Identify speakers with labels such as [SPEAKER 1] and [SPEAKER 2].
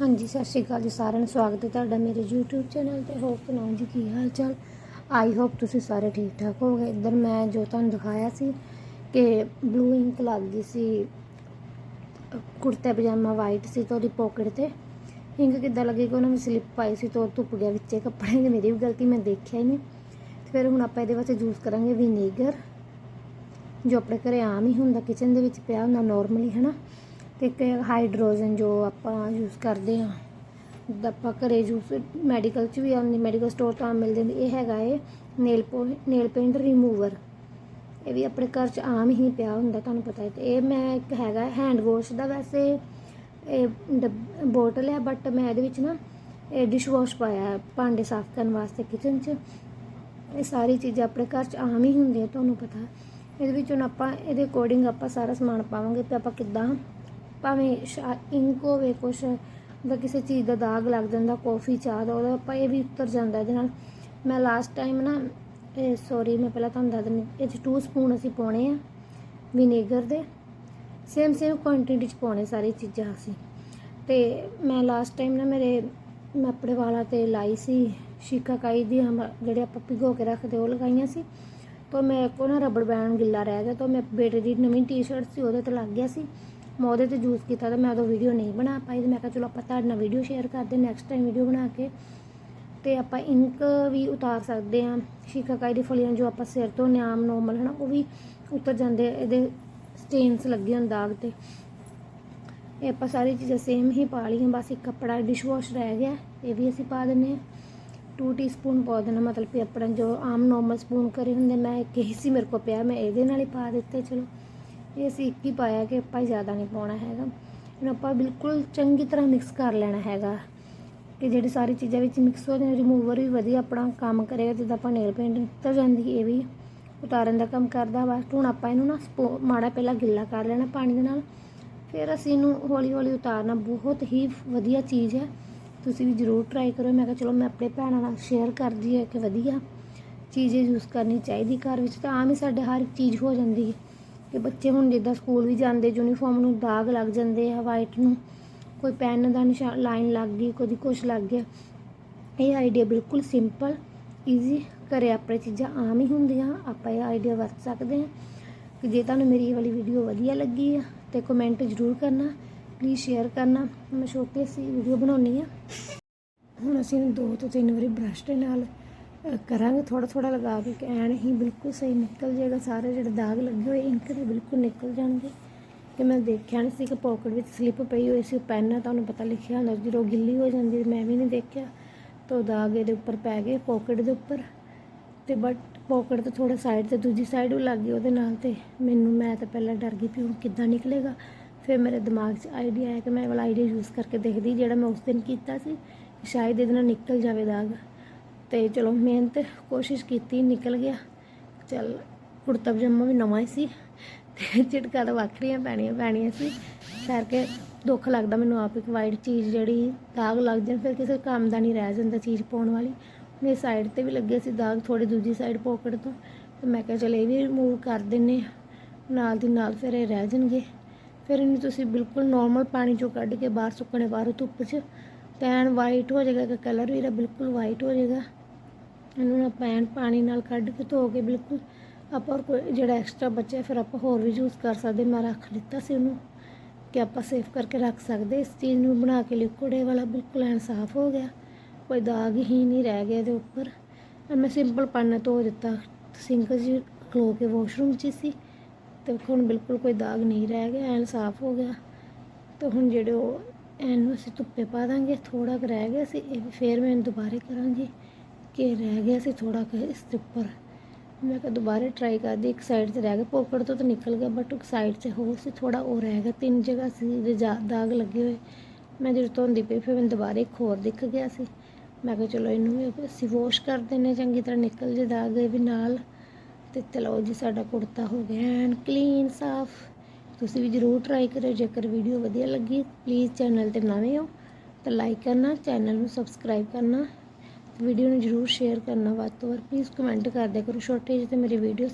[SPEAKER 1] ਹਾਂਜੀ ਸਤਿ ਸ਼੍ਰੀ ਅਕਾਲ ਜੀ ਸਾਰਿਆਂ ਨੂੰ ਸਵਾਗਤ ਹੈ ਤੁਹਾਡਾ ਮੇਰੇ YouTube ਚੈਨਲ ਤੇ। ਹੋਪ ਸੁਣਾਓ ਜੀ ਕੀ ਹਾਲ ਚਾਲ ਆਈ ਹੋਪ ਤੁਸੀਂ ਸਾਰੇ ਠੀਕ ਠਾਕ ਹੋਗੇ ਇੱਧਰ ਮੈਂ ਜੋ ਤੁਹਾਨੂੰ ਦਿਖਾਇਆ ਸੀ ਕਿ ਬਲੂ ਇੰਕ ਲੱਗ ਗਈ ਸੀ। ਅ, ਕੁੜਤਾ ਪਜਾਮਾ ਵਾਈਟ ਸੀ ਤੇ ਉਹਦੀ ਪੋਕਟ ਤੇ। ਇੰਕ ਕਿੱਦਾਂ ਲੱਗੀ ਕਿ ਉਹਨਾਂ ਨੇ ਸਲਿੱਪ ਪਾਈ ਸੀ ਤੇ ਧੁੱਪ ਗਿਆ ਵਿੱਚੇ ਕੱਪੜੇ। ਦੀ ਮੇਰੀ ਵੀ ਗਲਤੀ ਮੈਂ ਦੇਖਿਆ ਹੀ ਨਹੀਂ। ਤੇ ਫਿਰ ਹੁਣ ਆਪਾਂ ਇਹਦੇ ਵਾਸਤੇ ਯੂਜ਼ ਕਰਾਂਗੇ ਵਿਨੇਗਰ ਜੋ ਆਪਣੇ ਘਰੇ ਆਮ ਹੀ ਹੁੰਦਾ ਕਿਚਨ ਦੇ ਵਿੱਚ ਪਿਆ ਹੁੰਦਾ ਨਾਰਮਲੀ ਹੈ ਨਾ ਤੇ ਇੱਕ ਹਾਈਡਰੋਜਨ ਜੋ ਆਪਾਂ ਯੂਜ਼ ਕਰਦੇ ਹਾਂ ਆਪਾਂ ਘਰੇ ਯੂਜ਼ ਮੈਡੀਕਲ 'ਚ ਵੀ ਆਉਂਦੀ ਮੈਡੀਕਲ ਸਟੋਰ ਤੋਂ ਆਮ ਮਿਲ ਜਾਂਦੀ, ਇਹ ਹੈਗਾ ਏ ਨੇਲ ਪੋ ਨੇਲ ਪੇਂਟ ਰਿਮੂਵਰ ਇਹ ਵੀ ਆਪਣੇ ਘਰ 'ਚ ਆਮ ਹੀ ਪਿਆ ਹੁੰਦਾ, ਤੁਹਾਨੂੰ ਪਤਾ ਹੈ। ਤੇ ਇਹ ਮੈਂ ਇੱਕ ਹੈਗਾ ਹੈਂਡ ਵਾਸ਼ ਦਾ ਵੈਸੇ ਇਹ ਬੋਟਲ ਹੈ ਬਟ ਮੈਂ ਇਹਦੇ ਵਿੱਚ ਨਾ ਇਹ ਡਿਸ਼ ਵਾਸ਼ ਪਾਇਆ ਭਾਂਡੇ ਸਾਫ਼ ਕਰਨ ਵਾਸਤੇ ਕਿਚਨ 'ਚ। ਇਹ ਸਾਰੀ ਚੀਜ਼ਾਂ ਆਪਣੇ ਘਰ 'ਚ ਆਮ ਹੀ ਹੁੰਦੀਆਂ, ਤੁਹਾਨੂੰ ਪਤਾ। ਇਹਦੇ ਵਿੱਚ ਹੁਣ ਆਪਾਂ, ਇਹਦੇ ਅਕੋਰਡਿੰਗ ਆਪਾਂ ਸਾਰਾ ਸਮਾਨ ਪਾਵਾਂਗੇ ਤੇ ਆਪਾਂ ਕਿੱਦਾਂ ਭਾਵੇਂ ਇੰਕ ਹੋਵੇ, ਕੁਛ ਦਾ ਕਿਸੇ ਚੀਜ਼ ਦਾ ਦਾਗ ਲੱਗ ਜਾਂਦਾ, ਕਾਫੀ, ਚਾਹ ਦਾ, ਉਹਦਾ ਆਪਾਂ ਇਹ ਵੀ ਉਤਰ ਜਾਂਦਾ ਇਹਦੇ ਨਾਲ। ਮੈਂ ਲਾਸਟ ਟਾਈਮ ਨਾ, ਇਹ ਸੌਰੀ ਮੈਂ ਪਹਿਲਾਂ ਤੁਹਾਨੂੰ ਦੱਸ ਦਿੰਦੀ, ਇਹ 'ਚ 2 ਸਪੂਨ ਅਸੀਂ ਪਾਉਣੇ ਆ ਵਿਨੇਗਰ ਦੇ। ਸੇਮ ਸੇਮ ਕੁਆਂਟੀਟੀ ਚ ਪਾਉਣੇ ਸਾਰੀ ਚੀਜ਼ਾਂ ਅਸੀਂ। ਤੇ ਮੈਂ ਲਾਸਟ ਟਾਈਮ ਨਾ ਮੇਰੇ, ਮੈਂ ਆਪਣੇ ਵਾਲਾਂ ਤੇ ਲਾਈ ਸੀ ਸ਼ਿਕਾਕਾਈ ਦੀ, ਹਮ, ਜਿਹੜੇ ਆਪਾਂ ਭਿਗੋ ਕੇ ਰੱਖਦੇ, ਉਹ ਲਗਾਈਆਂ ਸੀ। ਤਾਂ ਮੈਂ ਕੋ ਨਾ ਰਬੜ ਬੈਂਡ ਗਿੱਲਾ ਰਹਿ ਗਿਆ, ਤਾਂ ਮੈਂ ਬੇਟੇ ਦੀ ਨਵੀਂ ਟੀ-ਸ਼ਰਟ ਸੀ, ਉਹਦੇ ਤੇ ਲੱਗ ਗਿਆ ਸੀ। ਮੈਂ ਉਹਦੇ ਤੇ ਯੂਜ਼ ਕੀਤਾ ਤਾਂ ਮੈਂ ਉਦੋਂ ਵੀਡੀਓ ਨਹੀਂ ਬਣਾ ਪਾਈ ਤੇ ਮੈਂ ਕਿਹਾ ਚਲੋ ਆਪਾਂ ਤੁਹਾਡੇ ਨਾਲ ਵੀਡੀਓ ਸ਼ੇਅਰ ਕਰਦੇ ਨੈਕਸਟ ਟਾਈਮ ਵੀਡੀਓ ਬਣਾ ਕੇ। ਤੇ ਆਪਾਂ ਇੰਕ ਵੀ ਉਤਾਰ ਸਕਦੇ ਹਾਂ। ਸ਼ਿਕਾਕਾਈ ਦੀ ਫਲੀਆਂ ਜੋ ਆਪਾਂ ਸਿਰ ਤੋਂ ਨਿਆਮ ਨੋਰਮਲ ਹਨਾ, ਉਹ ਵੀ ਉਤਰ ਜਾਂਦੇ ਆ। ਇਹਦੇ ਸਟੇਨਸ ਲੱਗੇ ਹੁੰਦੇ ਦਾਗ ਤੇ। ਇਹ ਆਪਾਂ ਸਾਰੀ ਚੀਜ਼ਾਂ ਸੇਮ ਹੀ ਪਾ ਲਈਆਂ, ਬਸ ਇੱਕ ਕੱਪੜਾ ਡਿਸ਼ ਵਾਸ਼ ਰਹਿ ਗਿਆ, ਇਹ ਵੀ ਅਸੀਂ ਪਾ ਦਿੰਨੇ ਆ 2 ਟੀਸਪੂਨ ਪਾ ਦੇਣਾ ਮਤਲਬ ਕਿ ਆਪਣਾ ਜੋ ਆਮ ਨੋਰਮਲ ਸਪੂਨ ਕਰੇ ਹੁੰਦੇ, ਮੈਂ ਇੱਕ ਹੀ ਸੀ ਮੇਰੇ ਕੋਲ ਪਿਆ, ਮੈਂ ਇਹਦੇ ਨਾਲ ਹੀ ਪਾ ਦਿੱਤੇ, ਚਲੋ। ਇਹ ਅਸੀਂ ਇੱਕ ਹੀ ਪਾਇਆ ਕਿ ਆਪਾਂ ਜ਼ਿਆਦਾ ਨਹੀਂ ਪਾਉਣਾ ਹੈਗਾ। ਇਹਨੂੰ ਆਪਾਂ ਬਿਲਕੁਲ ਚੰਗੀ ਤਰ੍ਹਾਂ ਮਿਕਸ ਕਰ ਲੈਣਾ ਹੈਗਾ। ਕਿ ਜਿਹੜੀ ਸਾਰੀ ਚੀਜ਼ਾਂ ਵਿੱਚ ਮਿਕਸ ਹੋ ਜਾਣ ਰਿਮੂਵਰ ਵੀ ਵਧੀਆ ਆਪਣਾ ਕੰਮ ਕਰੇਗਾ, ਜਿੱਦਾਂ ਆਪਾਂ ਨੇਲ ਪੇਂਟ ਉਤਰ ਜਾਂਦੀ ਇਹ ਵੀ ਉਤਾਰਨ ਦਾ ਕੰਮ ਕਰਦਾ ਵਾ। ਹੁਣ ਆਪਾਂ ਇਹਨੂੰ ਨਾ ਸਪੋ- ਮਾੜਾ ਪਹਿਲਾਂ ਗਿੱਲਾ ਕਰ ਲੈਣਾ ਪਾਣੀ ਦੇ ਨਾਲ। ਫਿਰ ਅਸੀਂ ਇਹਨੂੰ ਹੌਲੀ ਹੌਲੀ ਉਤਾਰਨਾ ਬਹੁਤ ਹੀ ਵਧੀਆ ਚੀਜ਼ ਹੈ। ਤੁਸੀਂ ਵੀ ਜ਼ਰੂਰ ਟਰਾਈ ਕਰੋ। ਮੈਂ ਕਿਹਾ ਚਲੋ ਮੈਂ ਆਪਣੇ ਭੈਣਾਂ ਨਾਲ ਸ਼ੇਅਰ ਕਰਦੀ ਹੈ ਕਿ ਵਧੀਆ ਚੀਜ਼ ਯੂਜ਼ ਕਰਨੀ ਚਾਹੀਦੀ ਘਰ ਵਿੱਚ ਤਾਂ ਆਮ ਹੀ ਸਾਡੇ ਹਰ ਇੱਕ ਚੀਜ਼ ਹੋ ਜਾਂਦੀ ਹੈ। ਕਿ ਬੱਚੇ ਹੁਣ ਜਿੱਦਾਂ ਸਕੂਲ ਵੀ ਜਾਂਦੇ ਯੂਨੀਫਾਰਮ ਨੂੰ ਦਾਗ ਲੱਗ ਜਾਂਦੇ ਆ ਵਾਈਟ ਨੂੰ। ਕੋਈ ਪੈਨ ਦਾ ਨਿਸ਼ਾਨ ਲਾਈਨ ਲੱਗ ਗਈ, ਕੋਈ ਕੁਛ ਲੱਗ ਗਿਆ। ਇਹ ਆਈਡੀਆ ਬਿਲਕੁਲ ਸਿੰਪਲ ਈਜ਼ੀ ਘਰੇ ਆਪਣੇ ਚੀਜ਼ਾਂ ਆਮ ਹੀ ਹੁੰਦੀਆਂ, ਆਪਾਂ ਇਹ ਆਈਡੀਆ ਵਰਤ ਸਕਦੇ ਹਾਂ। ਕਿ ਜੇ ਤੁਹਾਨੂੰ ਮੇਰੀ ਇਹ ਵਾਲੀ ਵੀਡੀਓ ਵਧੀਆ ਲੱਗੀ ਆ, ਤੇ ਕਮੈਂਟ ਜ਼ਰੂਰ ਕਰਨਾ ਪਲੀਜ਼ ਸ਼ੇਅਰ ਕਰਨਾ। ਮੈਂ ਛੋਟੀ ਸੀ ਵੀਡੀਓ ਬਣਾਉਣੀ ਆ ਹੁਣ ਅਸੀਂ ਦੋ ਤੋਂ ਤਿੰਨ ਵਾਰੀ ਬ੍ਰਸ਼ ਦੇ ਨਾਲ ਕਰਾਂਗੇ ਥੋੜਾ ਥੋੜਾ ਲਗਾ ਕੇ ਐਨ ਹੀ ਬਿਲਕੁਲ ਸਹੀ ਨਿਕਲ ਜਾਏਗਾ, ਸਾਰੇ ਜਿਹੜੇ ਦਾਗ ਲੱਗੇ ਹੋਏ, ਇੰਕ ਦੇ ਬਿਲਕੁਲ ਨਿਕਲ ਜਾਣਗੇ। ਕਿ ਮੈਂ ਦੇਖਿਆ ਨਹੀਂ ਸੀ ਕਿ ਪਾਕਟ ਵਿੱਚ ਸਲਿੱਪ ਪਈ ਹੋਈ ਸੀ ਪੈਨ ਨਾਲ ਤੁਹਾਨੂੰ ਪਤਾ ਲਿਖਿਆ ਹੁੰਦਾ ਜਦੋਂ ਗਿੱਲੀ ਹੋ ਜਾਂਦੀ ਮੈਂ ਵੀ ਨਹੀਂ ਦੇਖਿਆ। ਤਾਂ ਦਾਗ ਇਹਦੇ ਉੱਪਰ ਪੈ ਗਏ ਪਾਕਟ ਦੇ ਉੱਪਰ। ਤੇ ਬਟ ਪਾਕਟ ਤੇ ਥੋੜਾ ਸਾਈਡ ਤੇ, ਦੂਜੀ ਸਾਈਡ ਵੀ ਲੱਗ ਗਈ ਉਹਦੇ ਨਾਲ ਤੇ ਮੈਨੂੰ, ਮੈਂ ਤਾਂ ਪਹਿਲਾਂ ਡਰ ਗਈ ਵੀ ਹੁਣ ਕਿੱਦਾਂ ਨਿਕਲੇਗਾ। ਫਿਰ ਮੇਰੇ ਦਿਮਾਗ 'ਚ ਆਈਡੀਆ ਆਇਆ ਕਿ ਮੈਂ ਇਹ ਵਾਲਾ ਆਈਡੀਆ ਯੂਜ਼ ਕਰਕੇ ਦੇਖਦੀ, ਜਿਹੜਾ ਮੈਂ ਉਸ ਦਿਨ ਕੀਤਾ ਸੀ ਸ਼ਾਇਦ ਇਹਦੇ ਨਾਲ ਨਿਕਲ ਜਾਵੇ ਦਾਗ। ਤੇ ਚਲੋ ਮਿਹਨਤ ਕੋਸ਼ਿਸ਼ ਕੀਤੀ, ਨਿਕਲ ਗਿਆ। ਚਲ ਕੁੜਤਾ ਪਜਾਮਾ ਵੀ ਨਵਾਂ ਹੀ ਸੀ ਤੇ ਝਟਕਾ ਤਾਂ ਵੱਖਰੀਆਂ ਪੈਣੀਆਂ ਪੈਣੀਆਂ ਸੀ। ਕਰਕੇ ਦੁੱਖ ਲੱਗਦਾ ਮੈਨੂੰ ਆਪ ਇੱਕ ਵਾਈਟ ਚੀਜ਼ ਜਿਹੜੀ ਦਾਗ ਲੱਗ ਜਾਣ, ਫਿਰ ਕਿਸੇ ਕੰਮ ਦਾ ਨਹੀਂ ਰਹਿ ਜਾਂਦਾ ਚੀਜ਼ ਪਾਉਣ ਵਾਲੀ। ਮੇਰੇ ਸਾਈਡ ਤੇ ਵੀ ਲੱਗੇ ਸੀ ਦਾਗ ਥੋੜੀ ਦੂਜੀ ਸਾਈਡ ਪੋਕਟ ਤੋਂ। ਤੇ ਮੈਂ ਕਿਹਾ ਚਲ ਇਹ ਵੀ ਰਿਮੂਵ ਕਰ ਦਿੰਨੇ ਆ। ਨਾਲ ਦੀ ਨਾਲ ਫਿਰ ਇਹ ਰਹਿ ਜਾਣਗੇ। ਫਿਰ ਇਹਨੂੰ ਤੁਸੀਂ ਬਿਲਕੁਲ ਨਾਰਮਲ ਪਾਣੀ ਚੋਂ ਕੱਢ ਕੇ ਬਾਹਰ ਸੁੱਕਣੇ ਬਾਹਰ ਧੁੱਪ 'ਚ ਪੈਨ ਵਾਈਟ ਹੋ ਜਾਏਗਾ ਕਲਰ ਵੀ ਇਹਦਾ ਬਿਲਕੁਲ ਵਾਈਟ ਹੋ ਜਾਏਗਾ। ਇਹਨੂੰ ਨਾ ਪੈਨ ਪਾਣੀ ਨਾਲ ਕੱਢ ਕੇ ਧੋ ਕੇ ਬਿਲਕੁਲ ਆਪਾਂ ਹੋਰ ਕੋਈ ਜਿਹੜਾ ਐਕਸਟਰਾ ਬਚਿਆ ਫਿਰ ਆਪਾਂ ਹੋਰ ਵੀ ਯੂਜ਼ ਕਰ ਸਕਦੇ, ਮੈਂ ਰੱਖ ਲਿੱਤਾ ਸੀ ਉਹਨੂੰ ਕਿ ਆਪਾਂ ਸੇਫ ਕਰਕੇ ਰੱਖ ਸਕਦੇ। ਇਸ ਚੀਜ਼ ਨੂੰ ਬਣਾ ਕੇ ਲਿਕੁਇਡ ਵਾਲਾ ਬਿਲਕੁਲ ਐਨ ਸਾਫ਼ ਹੋ ਗਿਆ, ਕੋਈ ਦਾਗ ਹੀ ਨਹੀਂ ਰਹਿ ਗਿਆ ਇਹਦੇ ਉੱਪਰ। ਮੈਂ ਸਿੰਪਲ ਪਾਣੀ ਧੋ ਦਿੱਤਾ ਸਿੰਕ 'ਚ ਖਲੋ ਕੇ ਵਾਸ਼ਰੂਮ 'ਚ ਹੀ ਸੀ, ਤੇ ਹੁਣ ਬਿਲਕੁਲ ਕੋਈ ਦਾਗ ਨਹੀਂ ਰਹਿ ਗਿਆ, ਐਨ ਸਾਫ਼ ਹੋ ਗਿਆ। ਤੇ ਹੁਣ ਜਿਹੜੇ ਉਹ ਐਨ ਨੂੰ ਅਸੀਂ ਧੁੱਪੇ ਪਾ ਦਾਂਗੇ ਥੋੜਾ ਕੁ ਰਹਿ ਗਿਆ ਸੀ, ਇਹ ਵੀ ਫੇਰ ਮੈਂ ਇਹਨੂੰ ਦੁਬਾਰੇ ਕਰਾਂਗੀ। ਕਿ ਰਹਿ ਗਿਆ ਸੀ ਥੋੜਾ ਕੁ ਇਸ ਦੇ ਉੱਪਰ। ਮੈਂ ਕਿਹਾ ਦੁਬਾਰੇ ਟਰਾਈ ਕਰਦੀ, ਇੱਕ ਸਾਈਡ ਤੇ ਰਹਿ ਗਿਆ ਪੋਕੜ ਤੋਂ ਤਾਂ ਨਿਕਲ ਗਿਆ ਬਟ ਇੱਕ ਸਾਈਡ 'ਤੇ ਹੋਰ ਸੀ ਥੋੜਾ ਉਹ ਰਹਿ ਗਿਆ। ਤਿੰਨ ਜਗ੍ਹਾ ਸੀ, ਇਹਦੇ ਜਾ- ਦਾਗ ਲੱਗੇ ਹੋਏ। ਮੈਂ ਜਦੋਂ ਧੋਂਦੀ ਪਈ, ਫਿਰ ਮੈਨੂੰ ਦੁਬਾਰੇ ਇੱਕ ਹੋਰ ਦਿਖ ਗਿਆ ਸੀ। ਮੈਂ ਕਿਹਾ ਚਲੋ ਇਹਨੂੰ ਵੀ ਅਸੀਂ ਵਾਸ਼ ਕਰ ਦਿੰਨੇ ਚੰਗੀ ਤਰ੍ਹਾਂ ਨਿਕਲ ਜੇ ਦਾਗ ਇਹ ਵੀ ਨਾਲ। ਤੇ ਚਲੋ ਜੀ, ਸਾਡਾ ਕੁੜਤਾ ਹੋ ਗਿਆ ਐਨ ਕਲੀਨ ਸਾਫ਼। ਤੁਸੀਂ ਵੀ ਜਰੂਰ ਟਰਾਈ ਕਰਿਓ, ਜੇਕਰ ਵੀਡੀਓ ਵਧੀਆ ਲੱਗੀ ਪਲੀਜ਼ ਚੈਨਲ ਤੇ ਨਵੇਂ ਹੋ, ਤਾਂ ਲਾਈਕ ਕਰਨਾ ਚੈਨਲ ਨੂੰ ਸਬਸਕ੍ਰਾਈਬ ਕਰਨਾ। ਵੀਡੀਓ ਨੂੰ ਜਰੂਰ ਸ਼ੇਅਰ ਕਰਨਾ ਵੱਧ ਤੋਂ ਵੱਧ ਪਲੀਜ਼ ਕਮੈਂਟ ਕਰਦੇ ਕਰੋ। ਛੋਟੇ ਜਿਹੇ ਤੇ ਮੇਰੀ ਵੀਡੀਓਜ਼